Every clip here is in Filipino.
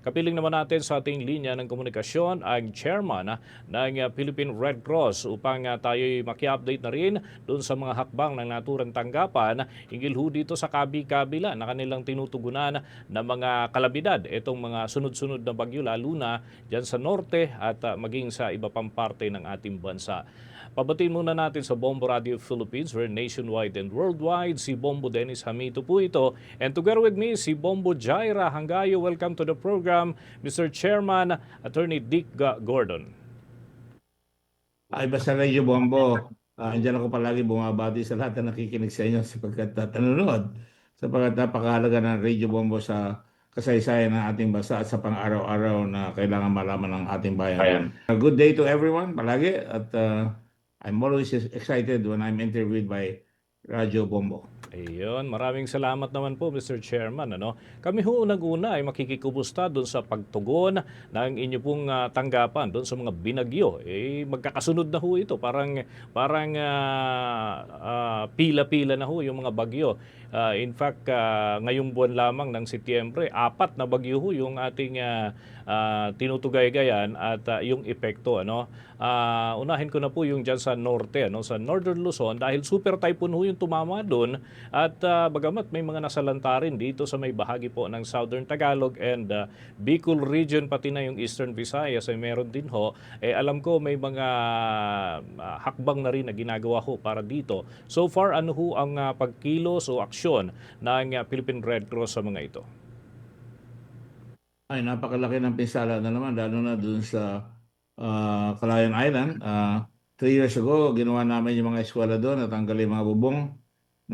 Kapiling naman natin sa ating linya ng komunikasyon ang chairman ng Philippine Red Cross upang ah, tayo maki-update na rin doon sa mga hakbang ng naturang tanggapan hinggil ho dito sa kabi-kabila na kanilang tinutugunan na mga kalabidad itong mga sunod-sunod na bagyo lalo na dyan sa norte at ah, maging sa iba pang parte ng ating bansa. Pabatiin muna natin sa Bombo Radio Philippines, where nationwide and worldwide, si Bombo Dennis Hamito po ito. And together with me, si Bombo Jaira Hangayo. Welcome to the program, Mr. Chairman, Attorney Dick Gordon. Ay, basta Radio Bombo. Ah, andyan ako palagi bumabati sa lahat na nakikinig sa inyo sapagkat uh, nanonood. Sapagkat napakahalaga ng Radio Bombo sa kasaysayan ng ating bansa at sa pang-araw-araw na kailangan malaman ng ating bayan. A good day to everyone palagi at uh, I'm always excited when I'm interviewed by Radio Bombo. Ayun, maraming salamat naman po Mr. Chairman. Ano? Kami ho unang-una ay makikikumusta doon sa pagtugon ng inyo pong ah, tanggapan doon sa mga binagyo. Eh, magkakasunod na ho ito. Parang, parang ah, ah, pila-pila na ho yung mga bagyo. Ah, in fact, ah, ngayong buwan lamang ng Setyembre, apat na bagyo ho yung ating ah, ah, tinutugay-gayan at ah, yung epekto. Ano? Ah, unahin ko na po yung dyan sa norte, ano? sa Northern Luzon, dahil super typhoon ho yung tumama doon at ah, bagamat may mga nasalanta rin dito sa may bahagi po ng Southern Tagalog and ah, Bicol region, pati na yung Eastern Visayas ay meron din ho, eh, alam ko may mga ah, hakbang na rin na ginagawa ho para dito. So far, ano ho ang ah, pagkilos o aksyon ng ah, Philippine Red Cross sa mga ito? Ay, napakalaki ng pinsala na naman, lalo na dun sa ah, Calayan Island. Ah, three years ago, ginawa namin yung mga eskwela doon, natanggal yung mga bubong.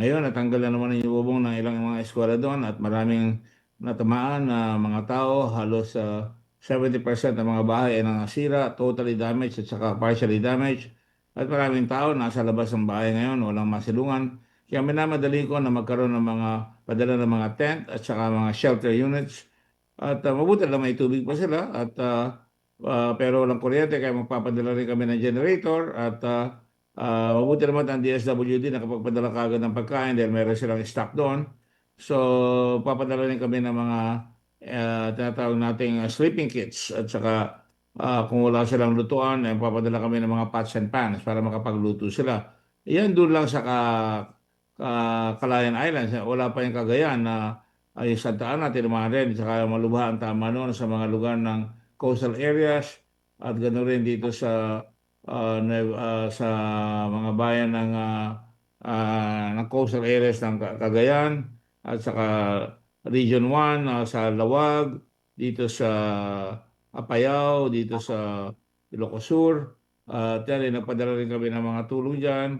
Ngayon, natanggal na naman yung bubong ng ilang mga eskwela doon at maraming natamaan na mga tao, halos ah, 70% ng mga bahay ay nasira, totally damaged at saka partially damaged. At maraming tao nasa labas ng bahay ngayon, walang masilungan. Kaya minamadali ko na magkaroon ng mga padala ng mga tent at saka mga shelter units at uh, mabuti lang may tubig pa sila at uh, uh, pero walang kuryente kaya magpapadala rin kami ng generator at uh, uh, mabuti naman ang DSWD nakapagpadala kagad ng pagkain dahil meron silang stock doon. So papadala rin kami ng mga uh, tinatawag nating uh, sleeping kits at saka uh, kung wala silang lutuan, eh, papadala kami ng mga pots and pans para makapagluto sila. Yan doon lang sa ka, ka- Calayan Islands. Wala pa yung Cagayan na ay Santa Ana, tinamaan rin, saka malubha ang tama noon sa mga lugar ng coastal areas at ganoon rin dito sa Nuev- ah, sa mga bayan ng ah, ah, ng coastal areas ng Ca- Cagayan at saka Region 1 ah, sa Lawag, dito sa Apayao, dito sa Ilocos Sur. At yan, eh, nagpadala rin kami ng mga tulong dyan.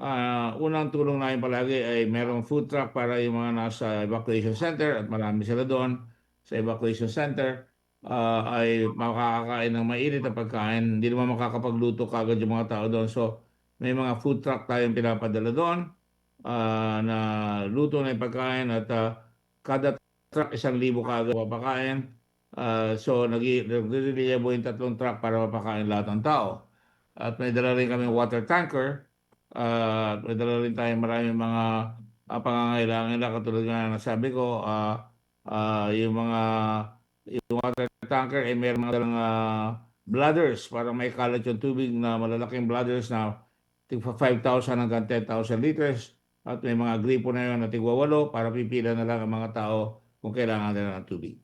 Ah, unang tulong namin palagi ay merong food truck para yung mga nasa evacuation center at marami sila doon sa evacuation center ah, ay makakakain ng mainit na pagkain. Hindi naman makakapagluto kagad yung mga tao doon. So may mga food truck tayong pinapadala doon ah, na luto na yung pagkain at ah, kada truck isang libo kagad papakain. Ah, so nag- nagre-reliable yung tatlong truck para mapakain lahat ng tao. At may dala rin kami water tanker Ah, may dala rin tayo maraming mga uh, pangangailangan nila. Katulad nga nasabi ko ah ah, yung mga yung water tanker ay meron mga dalang ah, bladders. Para may kalat yung tubig na malalaking bladders na tigpa 5,000 hanggang 10,000 liters. At may mga gripo na yun na tigwa 8 para pipila na lang ang mga tao kung kailangan nila ng tubig.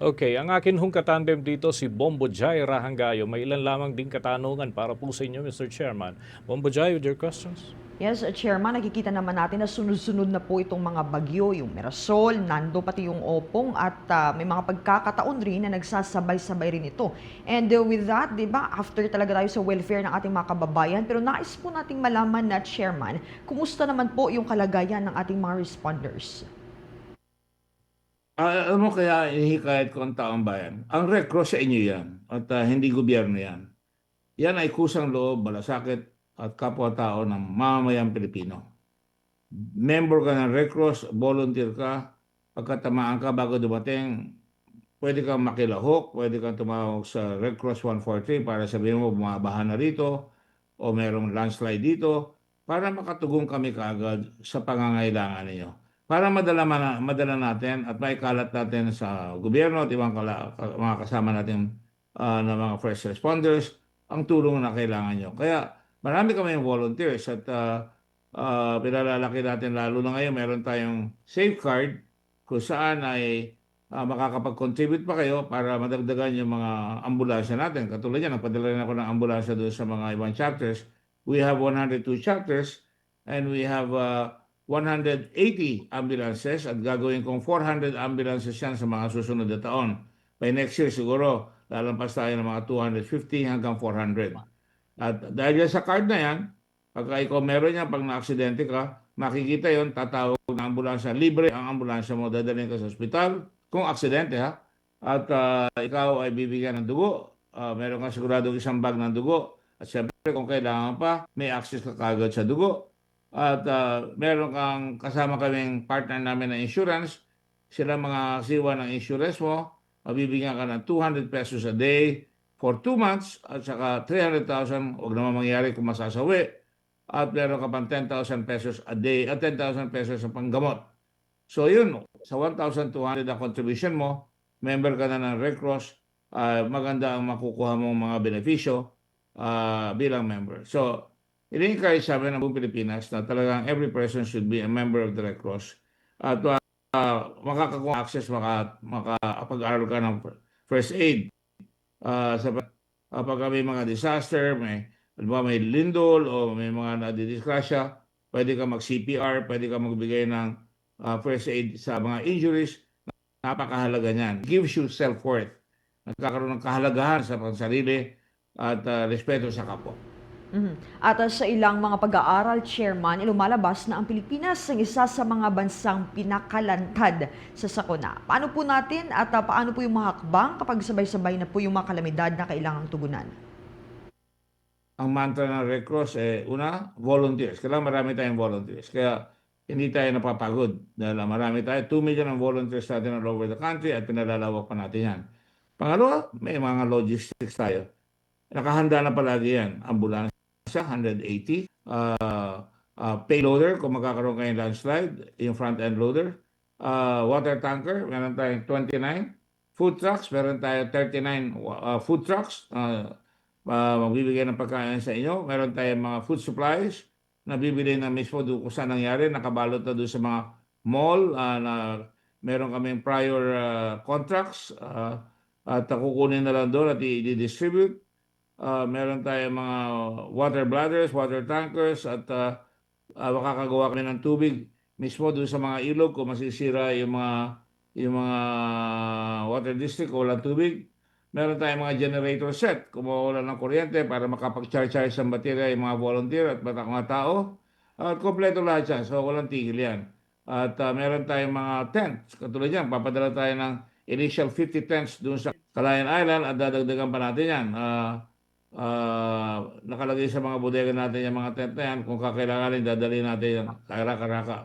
Okay, ang akin hong katandem dito si Bombo Jai Rahangayo. May ilan lamang din katanungan para po sa inyo, Mr. Chairman. Bombo Jai, with your questions? Yes, uh, Chairman, nakikita naman natin na sunod-sunod na po itong mga bagyo, yung Mirasol, Nando, pati yung Opong, at ah, may mga pagkakataon rin na nagsasabay-sabay rin ito. And uh, with that, di ba, after talaga tayo sa welfare ng ating mga kababayan, pero nais po nating malaman na, Chairman, kumusta naman po yung kalagayan ng ating mga responders? Ah, alam mo kaya inihikayat ko ang taong bayan. Ang Red Cross sa inyo yan at ah, hindi gobyerno yan. Yan ay kusang loob, malasakit at kapwa-tao ng mamamayang Pilipino. Member ka ng Red Cross, volunteer ka, pagkatamaan ka bago dumating, pwede kang makilahok, pwede kang tumawag sa Red Cross 143 para sabihin mo bumabaha na rito o merong landslide dito para makatugong kami kaagad sa pangangailangan ninyo. Para madala, madala natin at maikalat natin sa gobyerno at ibang kala, ka- mga kasama natin ah, na mga first responders ang tulong na kailangan nyo. Kaya marami kami volunteers at uh, pinalalaki natin lalo na ngayon meron tayong safeguard kung saan ay ah, makakapag-contribute pa kayo para madagdagan yung mga ambulansya natin. Katulad yan, nagpadala rin ako ng ambulansya doon sa mga ibang chapters. We have 102 chapters and we have uh, 180 ambulances at gagawin kong 400 ambulances yan sa mga susunod na taon. By next year siguro, lalampas tayo ng mga 250 hanggang 400. At dahil sa card na yan, pagka ikaw meron yan, pag na-aksidente ka, makikita yon tatawag ng ambulansya. Libre ang ambulansya mo, dadalhin ka sa ospital, kung aksidente ha. At ah, ikaw ay bibigyan ng dugo, Ah, meron ka sigurado isang bag ng dugo. At syempre kung kailangan pa, may access ka kagad sa dugo. At ah, meron kang kasama kaming partner namin na insurance. Sila mga siwa ng insurance mo, mabibigyan ka ng 200 pesos a day for 2 months at saka 300,000, huwag naman mangyari kung masasawi. At meron ka pang 10,000 pesos a day at 10,000 pesos sa panggamot. So yun, sa 1,200 na contribution mo, member ka na ng Red Cross, ah, maganda ang makukuha mong mga benepisyo ah, bilang member. So, ini-encourage sa amin ng buong Pilipinas na talagang every person should be a member of the Red Cross. At uh, makakakuha access, maka, makapag-aral ka ng first aid. Ah, sa uh, pag may mga disaster, may, may lindol o may mga nadidiskrasya, pwede ka mag-CPR, pwede ka magbigay ng ah, first aid sa mga injuries. Napakahalaga niyan. Gives you self-worth. Nagkakaroon ng kahalagahan sa pansarili at ah, respeto sa kapwa. Mhm. At uh, sa ilang mga pag-aaral, Chairman, lumalabas na ang Pilipinas ang isa sa mga bansang pinakalantad sa sakuna. Paano po natin at uh, paano po yung mga hakbang kapag sabay-sabay na po yung mga kalamidad na kailangang tugunan? Ang mantra ng Red Cross, eh, una, volunteers. Kailangan marami tayong volunteers. Kaya hindi tayo napapagod. Dahil ah, marami tayo. 2 million ang volunteers natin all over the country at pinalalawak pa natin yan. Pangalawa, may mga logistics tayo. Nakahanda na palagi yan. Ambulansya, 180. Uh, uh, payloader, kung magkakaroon kayo landslide, yung front-end loader. Uh, water tanker, meron tayong 29. Food trucks, meron tayo 39 uh, food trucks. Uh, uh, magbibigay ng pagkain sa inyo. Meron tayong mga food supplies na bibili na mismo doon kung saan nangyari. Nakabalot na doon sa mga mall ah, na meron kaming prior ah, contracts ah, at kukunin na lang doon at i-distribute. Ah, meron tayong mga water bladders, water tankers at ah, ah, makakagawa kami ng tubig mismo doon sa mga ilog kung masisira yung mga yung mga water district o walang tubig meron tayong mga generator set kung mawala ng kuryente para makapag-charge-charge ng baterya yung mga volunteer at mga tao. At kompleto lahat yan. So, walang tigil yan. At ah, meron tayong mga tents. Katulad yan, papadala tayo ng initial 50 tents doon sa Calayan Island at dadagdagan pa natin yan. Ah, ah, nakalagay sa mga bodega natin yung mga tent na yan. Kung kakailanganin, dadali natin yan. Karaka-karaka.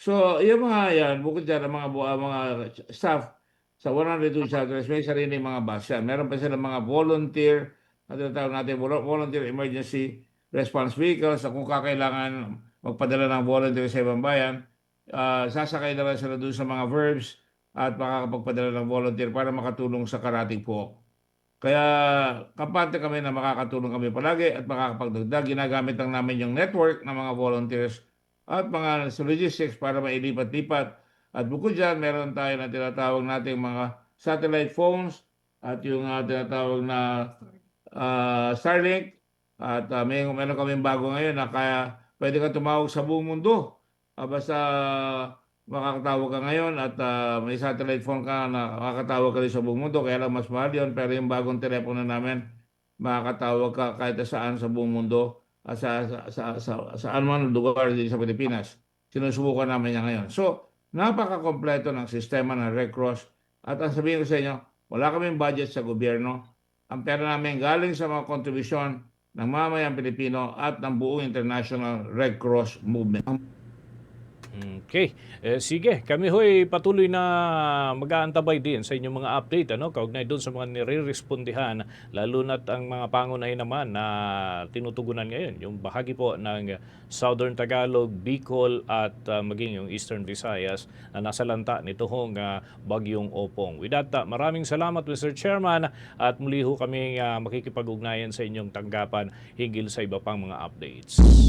So, yung mga yan, bukod dyan, ang mga, ang mga staff, sa 102 shelters, may sariling mga bus yan. Meron pa sila mga volunteer, na tinatawag natin vol- volunteer emergency response vehicles kung kakailangan magpadala ng volunteer sa ibang bayan, ah, sasakay na sila doon sa mga verbs at makakapagpadala ng volunteer para makatulong sa karating po. Kaya kampante kami na makakatulong kami palagi at makakapagdagdag. Ginagamit lang namin yung network ng mga volunteers at mga logistics para mailipat-lipat at bukod dyan, meron tayo na tinatawag nating mga satellite phones at yung uh, tinatawag na ah, Starlink. At ah, may meron kaming bago ngayon na kaya pwede ka tumawag sa buong mundo. Ah, basta makakatawag ka ngayon at ah, may satellite phone ka na makakatawag ka rin sa buong mundo. Kaya lang mas mahal yun. Pero yung bagong telepono namin, makakatawag ka kahit saan sa buong mundo at sa, sa, sa, sa, saan man lugar din sa Pilipinas. Sinusubukan namin yan ngayon. So, napaka-kompleto ng sistema ng Red Cross. At ang sabihin ko sa inyo, wala kaming budget sa gobyerno. Ang pera namin galing sa mga kontribusyon ng mamayang Pilipino at ng buong international Red Cross movement. Okay. Eh, sige, kami ho'y patuloy na mag-aantabay din sa inyong mga update ano, kaugnay doon sa mga nire-respondihan, lalo na't ang mga pangunahin naman na tinutugunan ngayon, yung bahagi po ng Southern Tagalog, Bicol at ah, maging yung Eastern Visayas na nasa lanta nito hong ah, bagyong Opong. With that, ah, maraming salamat Mr. Chairman at muli ho kami ah, makikipag-ugnayan sa inyong tanggapan hinggil sa iba pang mga updates.